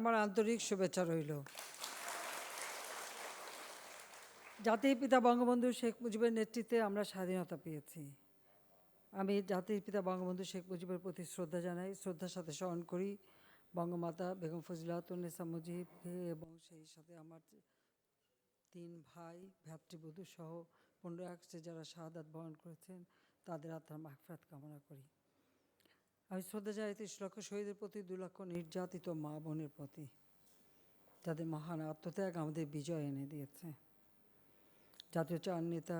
আমার আন্তরিক শুভেচ্ছা রইল। জাতির পিতা বঙ্গবন্ধু শেখ মুজিবের নেতৃত্বে আমরা স্বাধীনতা পেয়েছি। আমি জাতির পিতা বঙ্গবন্ধু শেখ মুজিবের প্রতি শ্রদ্ধা জানাই, শ্রদ্ধার সাথে স্মরণ করি। বঙ্গমাতা বেগম ফজিলাতুন্নেসা মুজিবকে এবং সেই সাথে আমার তিন ভাই ভ্রাতৃবধূ সহ পনেরো আগস্টে যারা শাহাদাত বরণ করেছেন, তাদের আত্মার মাগফিরাত কামনা করি। আমি শ্রদ্ধা জানাই তিরিশ লক্ষ শহীদের প্রতি দু লক্ষ নির্যাতিত মা বোনের প্রতি। যাদের মহান আত্মত্যাগ আমাদের বিজয় এনে দিয়েছে। জাতীয় চার নেতা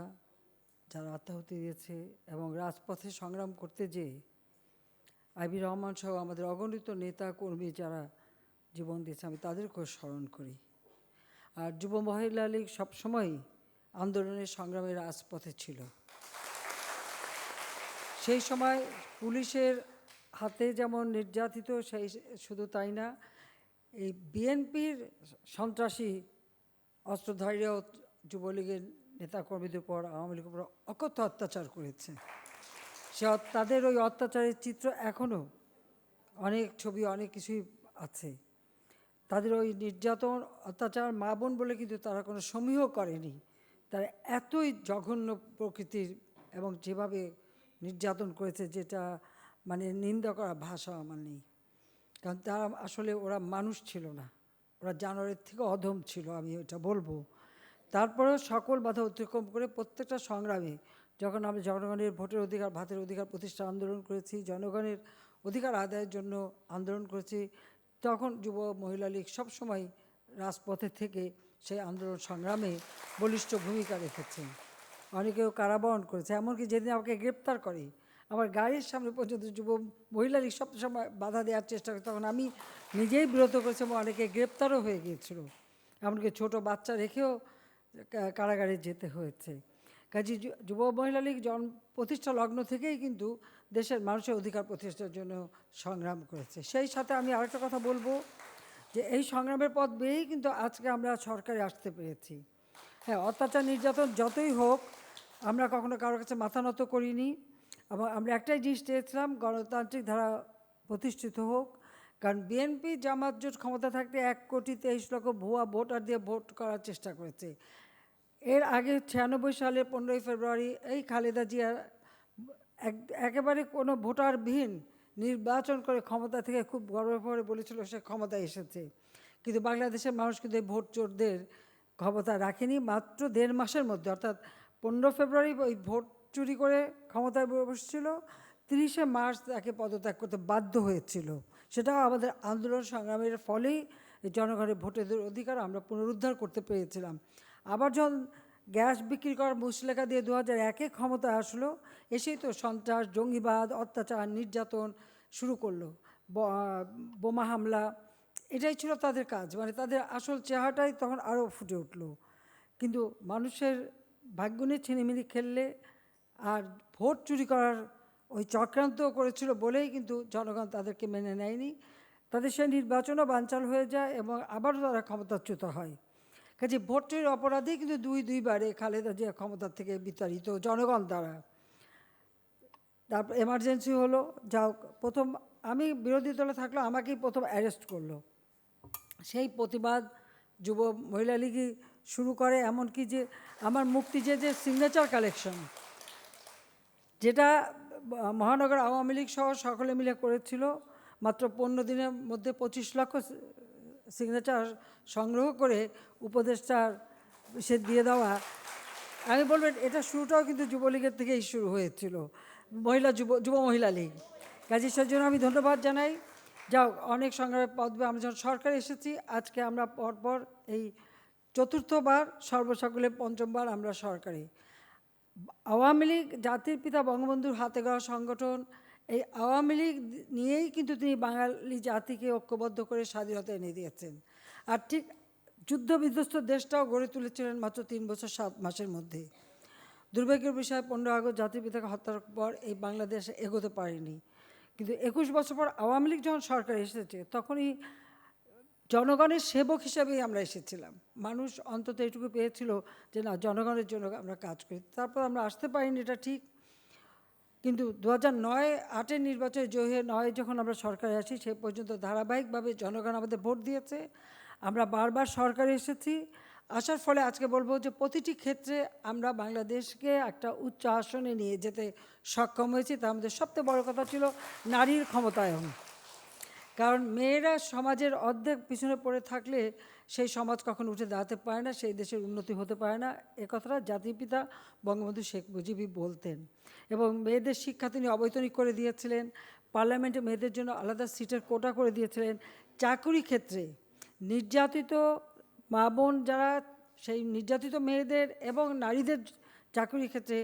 যারা আত্মাহুতি দিয়েছে এবং রাজপথে সংগ্রাম করতে যেয়ে আইবি রহমান সহ আমাদের অগণিত নেতা কর্মী যারা জীবন দিয়েছে, আমি তাদেরকেও স্মরণ করি। আর যুব মহিলা লীগ সবসময়ই আন্দোলনের সংগ্রামের রাজপথে ছিল। সেই সময় পুলিশের হাতে যেমন নির্যাতিত, সেই শুধু তাই না, এই বিএনপির সন্ত্রাসী অস্ত্রধারীরাও যুবলীগের নেতাকর্মীদের উপর, আওয়ামী লীগের উপর অকথ্য অত্যাচার করেছে। সে তাদের ওই অত্যাচারের চিত্র এখনও অনেক ছবি, অনেক কিছুই আছে। তাদের ওই নির্যাতন, অত্যাচার মা বোন বলে কিন্তু তারা কোনো সমীহ করেনি। তারা এতই জঘন্য প্রকৃতির এবং যেভাবে নির্যাতন করেছে, যেটা মানে নিন্দা করা ভাষা আমার নেই। কারণ তারা আসলে ওরা মানুষ ছিল না। ওরা জানোয়ারের থেকে অধম ছিল, আমি এটা বলব। তারপরেও সকল বাধা অতিক্রম করে প্রত্যেকটা সংগ্রামে যখন আমি জনগণের ভোটের অধিকার, ভাতের অধিকার প্রতিষ্ঠা আন্দোলন করেছি, জনগণের অধিকার আদায়ের জন্য আন্দোলন করেছি, তখন যুব মহিলা লীগ সবসময় রাজপথে থেকে সেই আন্দোলন সংগ্রামে বলিষ্ঠ ভূমিকা রেখেছে। অনেকেও কারাবরণ করেছে, এমনকি যেদিন আমাকে গ্রেপ্তার করে আমার গাড়ির সামনে পর্যন্ত যুব মহিলা লীগ সব সময় বাধা দেওয়ার চেষ্টা করে, তখন আমি নিজেই বিরত করেছি এবং অনেকে গ্রেপ্তারও হয়ে গিয়েছিল। এমনকি ছোট বাচ্চা রেখেও কারাগারে যেতে হয়েছে। কাজে যুব মহিলা লীগ জন প্রতিষ্ঠা লগ্ন থেকেই কিন্তু দেশের মানুষের অধিকার প্রতিষ্ঠার জন্য সংগ্রাম করেছে। সেই সাথে আমি আরেকটা কথা বলব যে, এই সংগ্রামের পথ বেয়েই কিন্তু আজকে আমরা সরকারে আসতে পেরেছি। হ্যাঁ অত্যাচার, নির্যাতন যতই হোক, আমরা কখনো কারোর কাছে মাথা নত করিনি। এবং আমরা একটাই জিনিস চেয়েছিলাম, গণতান্ত্রিক ধারা প্রতিষ্ঠিত হোক, কারণ বিএনপি জামাত জোট ক্ষমতা থাকতে এক কোটি তেইশ লক্ষ ভুয়া ভোটার দিয়ে ভোট করার চেষ্টা করেছে। এর আগে ছিয়ানব্বই সালে পনেরোই ফেব্রুয়ারি এই খালেদা জিয়া এক- একেবারে কোনো ভোটারবিহীন নির্বাচন করে ক্ষমতা থেকে খুব গর্ব করে বলেছিল সে ক্ষমতায় এসেছে। কিন্তু বাংলাদেশের মানুষ কিন্তু এই ভোট চোরদের ক্ষমতা রাখেনি, মাত্র দেড় মাসের মধ্যে, অর্থাৎ পনেরো ফেব্রুয়ারি ওই ভোট চুরি করে ক্ষমতায় বসছিল। তিরিশে মার্চ তাকে পদত্যাগ করতে বাধ্য হয়েছিল। সেটাও আমাদের আন্দোলন সংগ্রামের ফলেই জনগণের ভোটের অধিকার আমরা পুনরুদ্ধার করতে পেরেছিলাম। আবার যখন গ্যাস বিক্রি করার মুসলেখা দিয়ে দু হাজার একে ক্ষমতায় আসলো, এসেই তো সন্ত্রাস, জঙ্গিবাদ, অত্যাচার, নির্যাতন শুরু করল। বোমা হামলা, এটাই ছিল তাদের কাজ। মানে তাদের আসল চেহারাটাই তখন আরও ফুটে উঠল। কিন্তু মানুষের ভাগ্য নিয়ে ছিনিমিনি খেললে আর ভোট চুরি করার ওই চক্রান্ত করেছিল বলেই কিন্তু জনগণ তাদেরকে মেনে নেয়নি। তাদের সেই নির্বাচনও বানচাল হয়ে যায় এবং আবারও তারা ক্ষমতাচ্যুত হয়। কাজে ভোট চুরির অপরাধেই কিন্তু দুই দুইবারে খালেদা জিয়া ক্ষমতা থেকে বিতাড়িত জনগণ দ্বারা তারপর এমার্জেন্সি হলো যা হোক, প্রথম আমি বিরোধী দলে থাকলেও আমাকেই প্রথম অ্যারেস্ট করল। সেই প্রতিবাদ যুব মহিলা লীগই শুরু করে এমনকি যে আমার মুক্তি যে যে সিগনেচার কালেকশন যেটা মহানগর আওয়ামী লীগ সহ সকলে মিলে করেছিল, মাত্র পনেরো দিনের মধ্যে পঁচিশ লক্ষ সিগনেচার সংগ্রহ করে উপদেষ্টার সে দিয়ে দেওয়া। আমি বলব, এটা শুরুটাও কিন্তু যুবলীগের থেকেই শুরু হয়েছিল, মহিলা যুব যুব মহিলা লীগ। কাজে জন্য আমি ধন্যবাদ জানাই। যাও, অনেক সংগ্রামের পদ আমরা যখন সরকারে এসেছি, আজকে আমরা পরপর এই চতুর্থবার, সর্বসকলে পঞ্চমবার আমরা সরকারি। আওয়ামী লীগ জাতির পিতা বঙ্গবন্ধুর হাতে গড়া সংগঠন, এই আওয়ামী লীগ নিয়েই কিন্তু তিনি বাঙালি জাতিকে ঐক্যবদ্ধ করে স্বাধীনতা এনে দিয়েছেন। আর ঠিক যুদ্ধ বিধ্বস্ত দেশটাও গড়ে তুলেছিলেন মাত্র তিন বছর, সাত মাসের মধ্যে। দুর্ভাগ্যের বিষয়, পনেরো আগস্ট জাতির পিতাকে হত্যার পর এই বাংলাদেশ এগোতে পারেনি। কিন্তু একুশ বছর পর আওয়ামী লীগ যখন সরকার এসেছে, তখনই জনগণের সেবক হিসাবেই আমরা এসেছিলাম। মানুষ অন্তত এটুকু পেয়েছিল যে, না, জনগণের জন্য আমরা কাজ করি। তারপর আমরা আসতে পারিনি, এটা ঠিক। কিন্তু দু হাজার নয়, আটের নির্বাচনে জয়ী নয়, যখন আমরা সরকারে আসি, সে পর্যন্ত ধারাবাহিকভাবে জনগণ আমাদের ভোট দিয়েছে। আমরা বারবার সরকারে এসেছি। আসার ফলে আজকে বলব যে, প্রতিটি ক্ষেত্রে আমরা বাংলাদেশকে একটা উচ্চ আসনে নিয়ে যেতে সক্ষম হয়েছি। তার মধ্যে সবচেয়ে বড় কথা ছিল, নারীর ক্ষমতায়ন। কারণ মেয়েরা সমাজের অর্ধেক পিছনে পড়ে থাকলে সেই সমাজ কখনো উঠে দাঁড়াতে পারে না, সেই দেশের উন্নতি হতে পারে না। এ কথাটা জাতির পিতা বঙ্গবন্ধু শেখ মুজিবই বলতেন। এবং মেয়েদের শিক্ষা তিনি অবৈতনিক করে দিয়েছিলেন, পার্লামেন্টে মেয়েদের জন্য আলাদা সিটের কোটা করে দিয়েছিলেন। চাকুরি ক্ষেত্রে নির্যাতিত মা বোন যারা, সেই নির্যাতিত মেয়েদের এবং নারীদের চাকরির ক্ষেত্রে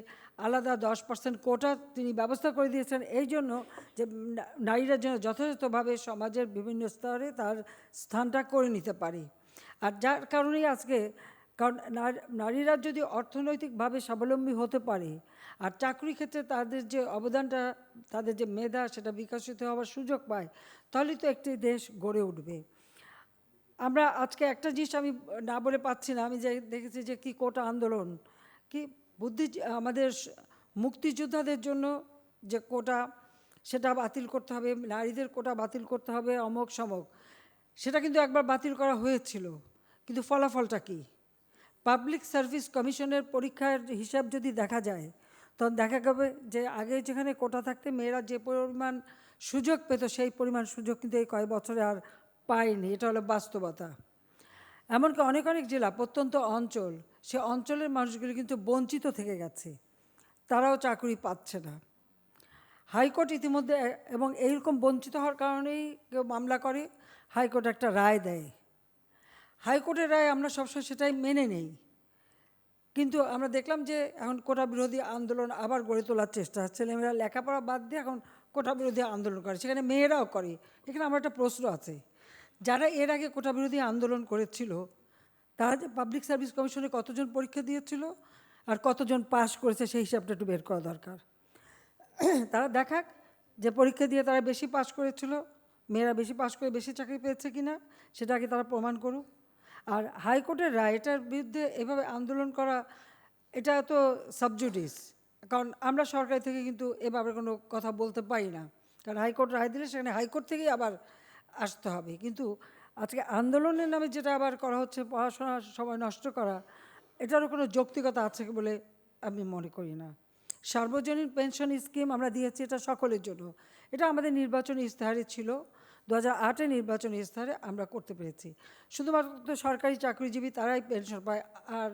আলাদা দশ পার্সেন্ট কোটা তিনি ব্যবস্থা করে দিয়েছেন। এই জন্য যে নারীরা যেন যথাযথভাবে সমাজের বিভিন্ন স্তরে তার স্থানটা করে নিতে পারে। আর যার কারণেই আজকে কারণ নারীরা যদি অর্থনৈতিকভাবে স্বাবলম্বী হতে পারে, আর চাকরি ক্ষেত্রে তাদের যে অবদানটা, তাদের যে মেধা সেটা বিকশিত হওয়ার সুযোগ পায়, তাহলে তো একটি দেশ গড়ে উঠবে। আমরা আজকে একটা জিনিস আমি না বলে পাচ্ছি না, আমি যে দেখেছি যে কি কোটা আন্দোলন, কি বুদ্ধি, আমাদের মুক্তিযোদ্ধাদের জন্য যে কোটা, সেটা বাতিল করতে হবে, নারীদের কোটা বাতিল করতে হবে অমক সমক সেটা কিন্তু একবার বাতিল করা হয়েছিল, কিন্তু ফলাফলটা কি? পাবলিক সার্ভিস কমিশনের পরীক্ষার হিসাব যদি দেখা যায়, তখন দেখা যাবে যে আগে যেখানে কোটা থাকতে, মেয়েরা যে পরিমাণ সুযোগ পেত, সেই পরিমাণ সুযোগ কিন্তু এই কয়েক বছরে আর পায়নি। এটা হলো বাস্তবতা। এমনকি অনেক অনেক জেলা, প্রত্যন্ত অঞ্চল, সে অঞ্চলের মানুষগুলি কিন্তু বঞ্চিত থেকে গেছে। তারাও চাকরি পাচ্ছে না। হাইকোর্ট ইতিমধ্যে এবং এইরকম বঞ্চিত হওয়ার কারণেই কেউ মামলা করে, হাইকোর্ট একটা রায় দেয়। হাইকোর্টের রায় আমরা সবসময় সেটাই মেনে নেই। কিন্তু আমরা দেখলাম যে এখন কোটা বিরোধী আন্দোলন আবার গড়ে তোলার চেষ্টা ছেলেমেয়েরা লেখাপড়া বাদ দিয়ে এখন কোটা বিরোধী আন্দোলন করে। সেখানে মেয়েরাও করে। এখানে আমার একটা প্রশ্ন আছে। যারা এর আগে কোটা বিরোধী আন্দোলন করেছিল, তারা যে পাবলিক সার্ভিস কমিশনে কতজন পরীক্ষা দিয়েছিল আর কতজন পাস করেছে সেই হিসাবটা একটু বের করা দরকার। তারা দেখাক যে পরীক্ষা দিয়ে তারা বেশি পাস করেছিল, মেয়েরা বেশি পাস করে বেশি চাকরি পেয়েছে কি না সেটা আগে তারা প্রমাণ করুক। আর হাইকোর্টের রায়, এটার বিরুদ্ধে এভাবে আন্দোলন করা, এটা তো সাবজুডিস কারণ আমরা সরকার থেকে কিন্তু এভাবে কোনো কথা বলতে পারি না। কারণ হাইকোর্ট রায় দিলে সেখানে হাইকোর্ট থেকেই আবার আসতে হবে। কিন্তু আজকে আন্দোলনের নামে যেটা আবার করা হচ্ছে, পড়াশোনা সময় নষ্ট করা, এটারও কোনো যৌক্তিকতা আছে বলে আমি মনে করি না। সার্বজনীন পেনশন স্কিম আমরা দিয়েছি এটা সকলের জন্য। এটা আমাদের নির্বাচনী ইস্তাহারে ছিল। দু হাজার আটে নির্বাচনী ইস্তাহারে আমরা করতে পেরেছি। শুধুমাত্র সরকারি চাকরিজীবী তারাই পেনশন পায়, আর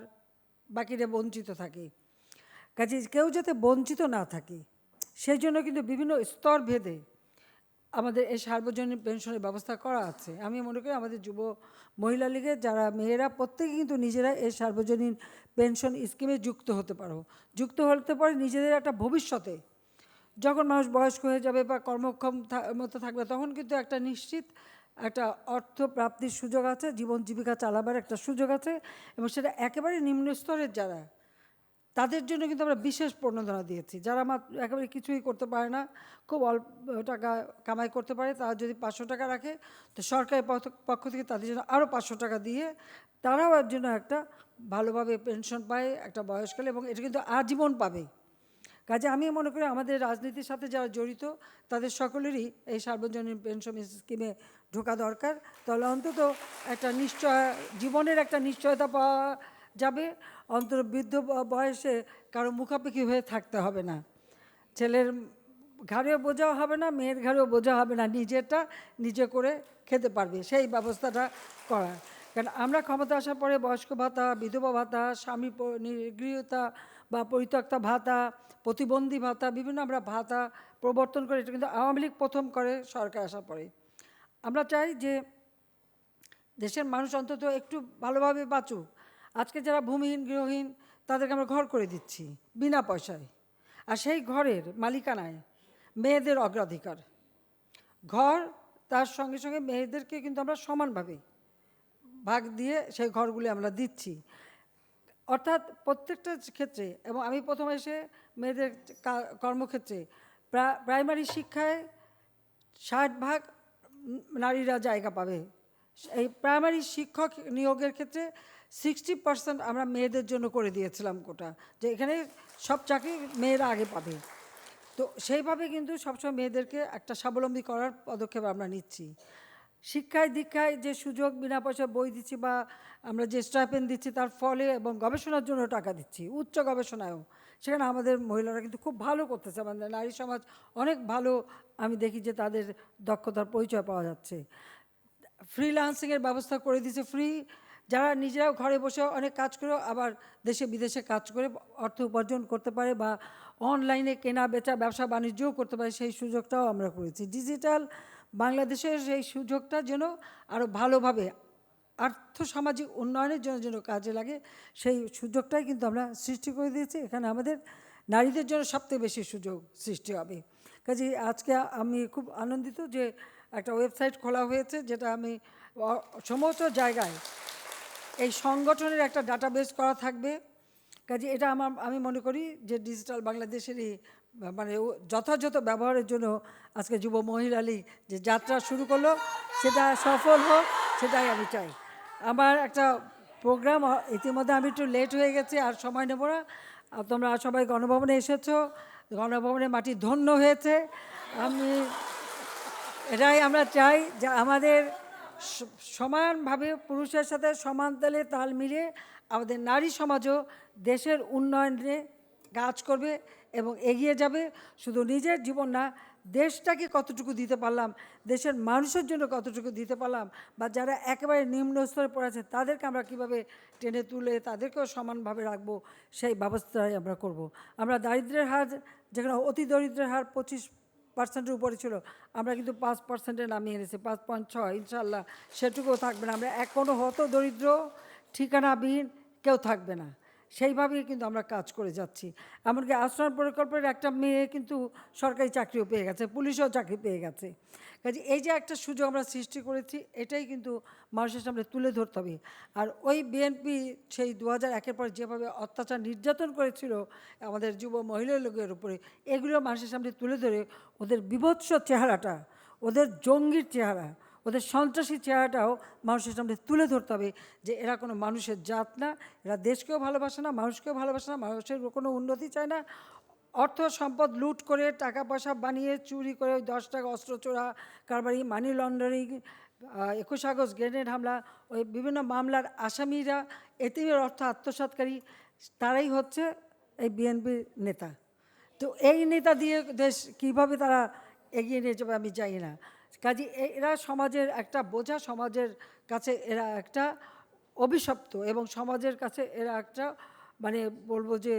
বাকিরা বঞ্চিত থাকে। কাজে কেউ যাতে বঞ্চিত না থাকে, সেই জন্য কিন্তু বিভিন্ন স্তর ভেদে আমাদের এই সার্বজনীন পেনশনের ব্যবস্থা করা আছে। আমি মনে করি আমাদের যুব মহিলা লীগের যারা মেয়েরা প্রত্যেকে কিন্তু নিজেরা এই সার্বজনীন পেনশন স্কিমে যুক্ত হতে পারো। যুক্ত হতে পারে নিজেদের একটা ভবিষ্যতে। যখন মানুষ বয়স্ক হয়ে যাবে বা কর্মক্ষম মতো থাকবে, তখন কিন্তু একটা নিশ্চিত একটা অর্থ প্রাপ্তির সুযোগ আছে, জীবন জীবিকা চালাবার একটা সুযোগ আছে এবং সেটা একেবারে নিম্ন স্তরের যারা তাদের জন্য কিন্তু আমরা বিশেষ প্রণোদনা দিয়েছি। যারা মাত্র একেবারে কিছুই করতে পারে না, খুব অল্প টাকা কামাই করতে পারে, তারা যদি পাঁচশো টাকা রাখে, তো সরকারের পক্ষ- থেকে তাদের জন্য আরও পাঁচশো টাকা দিয়ে তারাও এর জন্য একটা ভালোভাবে পেনশন পায়, একটা বয়সকালে এবং এটা কিন্তু আজীবন পাবে। কাজে আমি মনে করি আমাদের রাজনীতির সাথে যারা জড়িত, তাদের সকলেরই এই সার্বজনীন পেনশন স্কিমে ঢোকা দরকার। তাহলে অন্তত একটা নিশ্চয়, জীবনের একটা নিশ্চয়তা পাওয়া যাবে। অন্তত বৃদ্ধ বয়সে কারও মুখাপেক্ষি হয়ে থাকতে হবে না। ছেলের ঘাড়েও বোঝাও হবে না, মেয়ের ঘাড়েও বোঝা হবে না, নিজেরটা নিজে করে খেতে পারবে, সেই ব্যবস্থাটা করা। কারণ আমরা ক্ষমতা আসার পরে বয়স্ক ভাতা, বিধবা ভাতা, স্বামী নিগৃহীতা বা পরিত্যক্তা ভাতা, প্রতিবন্ধী ভাতা, বিভিন্ন আমরা ভাতা প্রবর্তন করে, এটা কিন্তু আওয়ামী লীগ প্রথম করে সরকার আসার পরে। আমরা চাই যে দেশের মানুষ অন্তত একটু ভালোভাবে বাঁচুক। আজকে যারা ভূমিহীন, গৃহহীন, তাদেরকে আমরা ঘর করে দিচ্ছি, বিনা পয়সায়। আর সেই ঘরের মালিকানায় মেয়েদের অগ্রাধিকার। ঘর, তার সঙ্গে সঙ্গে মেয়েদেরকে কিন্তু আমরা সমানভাবে ভাগ দিয়ে সেই ঘরগুলি আমরা দিচ্ছি। অর্থাৎ প্রত্যেকটা ক্ষেত্রে, এবং আমি প্রথম এসে মেয়েদের কর্মক্ষেত্রে, প্রা- প্রাইমারি শিক্ষায় ষাট ভাগ নারীরা জায়গা পাবে। এই প্রাইমারি শিক্ষক নিয়োগের ক্ষেত্রে সিক্সটি পার্সেন্ট আমরা মেয়েদের জন্য করে দিয়েছিলাম কোটা, যে এখানে সব চাকরি মেয়েরা আগে পাবে। তো সেইভাবে কিন্তু সবসময় মেয়েদেরকে একটা স্বাবলম্বী করার পদক্ষেপ আমরা নিচ্ছি। শিক্ষায় দীক্ষায় যে সুযোগ, বিনা পয়সা বই দিচ্ছি বা আমরা যে স্টাইপেন্ড দিচ্ছি তার ফলে এবং গবেষণার জন্য টাকা দিচ্ছি, উচ্চ গবেষণায়ও। সেখানে আমাদের মহিলারা কিন্তু খুব ভালো করতেছে, আমাদের নারী সমাজ অনেক ভালো, আমি দেখি যে তাদের দক্ষতার পরিচয় পাওয়া যাচ্ছে। ফ্রিল্যান্সিংয়ের ব্যবস্থা করে দিয়েছে ফ্রি যারা নিজেরাও ঘরে বসে অনেক কাজ করে আবার দেশে, বিদেশে কাজ করে অর্থ উপার্জন করতে পারে বা অনলাইনে কেনা, বেচা, ব্যবসা বাণিজ্যও করতে পারে, সেই সুযোগটাও আমরা করেছি। ডিজিটাল বাংলাদেশের সেই সুযোগটা যেন আরও ভালোভাবে আর্থ সামাজিক উন্নয়নের জন্য যেন কাজে লাগে, সেই সুযোগটাই কিন্তু আমরা সৃষ্টি করে দিয়েছি। এখানে আমাদের নারীদের জন্য সবথেকে বেশি সুযোগ সৃষ্টি হবে। কাজে আজকে আমি খুব আনন্দিত যে একটা ওয়েবসাইট খোলা হয়েছে, যেটা আমি সমস্ত জায়গায় এই সংগঠনের একটা ডাটাবেস করা থাকবে। কাজে এটা আমার, আমি মনে করি যে ডিজিটাল বাংলাদেশেরই মানে যথাযথ ব্যবহারের জন্য আজকে যুব মহিলা লীগ যে যাত্রা শুরু করল, সেটা সফল হোক, সেটাই আমি চাই। আমার একটা প্রোগ্রাম ইতিমধ্যে আমি একটু লেট হয়ে গেছি, আর সময় নেব না। তোমরা সবাই গণভবনে এসেছ গণভবনে মাটি ধন্য হয়েছে। আমি, এটাই আমরা চাই যে আমাদের সমানভাবে পুরুষের সাথে সমান তালে তাল মিলিয়ে আমাদের নারী সমাজও দেশের উন্নয়নে কাজ করবে এবং এগিয়ে যাবে শুধু নিজের জীবন না, দেশটাকে কতটুকু দিতে পারলাম, দেশের মানুষের জন্য কতটুকু দিতে পারলাম, বা যারা একেবারে নিম্ন স্তরে পড়ে আছে, তাদেরকে আমরা কীভাবে টেনে তুলে তাদেরকেও সমানভাবে রাখব, সেই ব্যবস্থাই আমরা করব। আমরা দারিদ্র্যের হার, যেখানে অতি দরিদ্রের হার পঁচিশ পার্সেন্টের উপরে ছিল। আমরা কিন্তু পাঁচ পার্সেন্টে নামিয়ে এনেছি, পাঁচ পয়েন্ট ছয় ইনশাল্লাহ সেটুকুও থাকবে না। আমরা এখনও হতো দরিদ্র ঠিকানাবিহীন কেউ থাকবে না। সেইভাবেই কিন্তু আমরা কাজ করে যাচ্ছি। এমনকি আশ্রয় প্রকল্পের একটা মেয়ে কিন্তু সরকারি চাকরিও পেয়ে গেছে, পুলিশও চাকরি পেয়ে গেছে। কাজে এই যে একটা সুযোগ আমরা সৃষ্টি করেছি, এটাই কিন্তু মানুষের সামনে তুলে ধরতে হবে। আর ওই বিএনপি সেই দু হাজার একের পর যেভাবে অত্যাচার নির্যাতন করেছিল আমাদের যুব মহিলা লোকের উপরে, এগুলো মানুষের সামনে তুলে ধরে ওদের বিভৎস চেহারাটা, ওদের জঙ্গির চেহারা ওদের সন্ত্রাসী চেহারাটাও মানুষের সামনে তুলে ধরতে হবে যে এরা কোনো মানুষের জাত না, এরা দেশকেও ভালোবাসে না, মানুষকেও ভালোবাসে না, মানুষের কোনো উন্নতি চায় না। অর্থ সম্পদ লুট করে টাকা পয়সা বানিয়ে, চুরি করে ওই দশ টাকা অস্ত্র চোরা, কারবারি মানি লন্ডারিং একুশ আগস্ট গ্রেনেড হামলা, ওই বিভিন্ন মামলার আসামিরা, এতিমের অর্থ আত্মসাৎকারী, তারাই হচ্ছে এই বিএনপির নেতা। তো এই নেতা দিয়ে দেশ কীভাবে তারা এগিয়ে নিয়ে যাবে আমি জানি না। কাজে এরা সমাজের একটা বোঝা, সমাজের কাছে এরা একটা অভিশপ্ত এবং সমাজের কাছে এরা একটা মানে বলব যে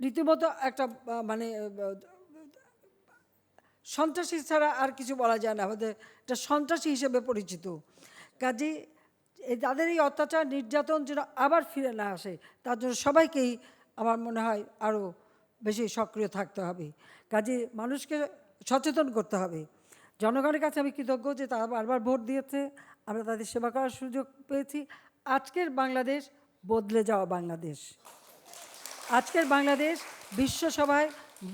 রীতিমতো একটা মানে সন্ত্রাসী ছাড়া আর কিছু বলা যায় না। আমাদের এটা সন্ত্রাসী হিসেবে পরিচিত। কাজে এই তাদের এই অত্যাচার, নির্যাতন যেন আবার ফিরে না আসে, তার জন্য সবাইকেই আমার মনে হয় আরও বেশি সক্রিয় থাকতে হবে। কাজে মানুষকে সচেতন করতে হবে। জনগণের কাছে আমি কৃতজ্ঞ যে তারা বারবার ভোট দিয়েছে, আমরা তাদের সেবা করার সুযোগ পেয়েছি। আজকের বাংলাদেশ বদলে যাওয়া বাংলাদেশ। আজকের বাংলাদেশ বিশ্বসভায়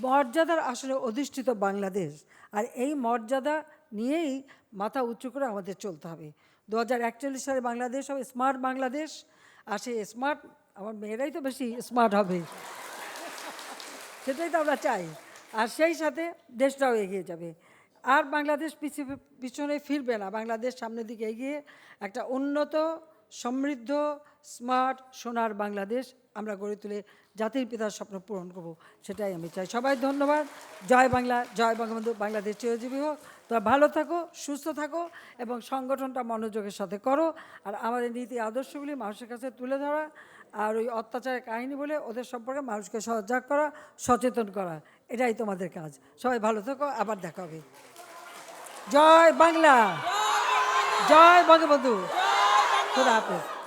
মর্যাদার আসলে অধিষ্ঠিত বাংলাদেশ। আর এই মর্যাদা নিয়েই মাথা উঁচু করে আমাদের চলতে হবে। দু হাজার একচল্লিশ সালে বাংলাদেশ হবে স্মার্ট বাংলাদেশ। আর সেই স্মার্ট, আমার মেয়েরাই তো বেশি স্মার্ট হবে। সেটাই তো আমরা চাই। আর সেই সাথে দেশটাও এগিয়ে যাবে। আর বাংলাদেশ পিছিয়ে পিছনে ফিরবে না। বাংলাদেশ সামনের দিকে এগিয়ে একটা উন্নত, সমৃদ্ধ, স্মার্ট, সোনার বাংলাদেশ আমরা গড়ে তুলে জাতির পিতার স্বপ্ন পূরণ করব, সেটাই আমি চাই। সবাই ধন্যবাদ। জয় বাংলা, জয় বঙ্গবন্ধু। বাংলাদেশ চিরজীবী হোক। তোমরা ভালো থাকো, সুস্থ থাকো এবং সংগঠনটা মনোযোগের সাথে করো। আর আমাদের নীতি আদর্শগুলি মানুষের কাছে তুলে ধরা আর ওই অত্যাচারের কাহিনী বলে ওদের সম্পর্কে মানুষকে সজাগ করা, সচেতন করা, এটাই তোমাদের কাজ। সবাই ভালো থাকো। আবার দেখা হবে। জয় বাংলা। জয় বঙ্গবন্ধু। খুদা হাফেজ।